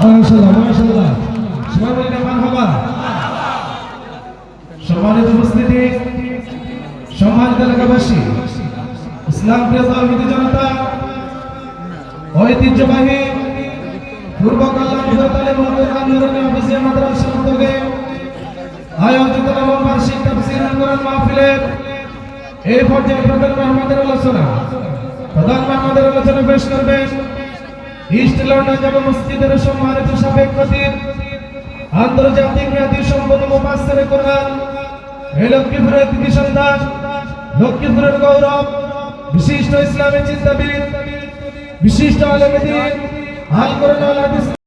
মাশাআল্লাহ মাশাআল্লাহ। সবাই বলি না মারহাবা সম্মানিত উপস্থিতি, সম্মানিত এলাকাবাসী, ইসলাম প্রিয় সাহিত্য জনতা, ঐতিহ্যবাহী পূর্ব কল্যাণ বিদ্যালয় মহাবিদ্যালয় অফিসে মাদ্রাসা উদ্যোগে আয়োজিত নবম বার্ষিক তাফসীর কোরআন মাহফিলের এই পর্যায়ে প্রধান মাহমুদুর আলোচনা। প্রধান মেহমানের আলোচনা পেশ করবেন। ইস্ট লন্ডন জামা মসজিদের সম্মানিত সাবেক খতিব আন্তর্জাতিক খ্যাতি সম্পন্ন মুফাসসিরে কোরআন। এই লক্ষ্মীপুরের কৃতি সন্তান গৌরব, বিশিষ্ট ইসলামী চিন্তাবিদ, বিশিষ্ট আলেমী দিন আল কোরআন আল হাদিস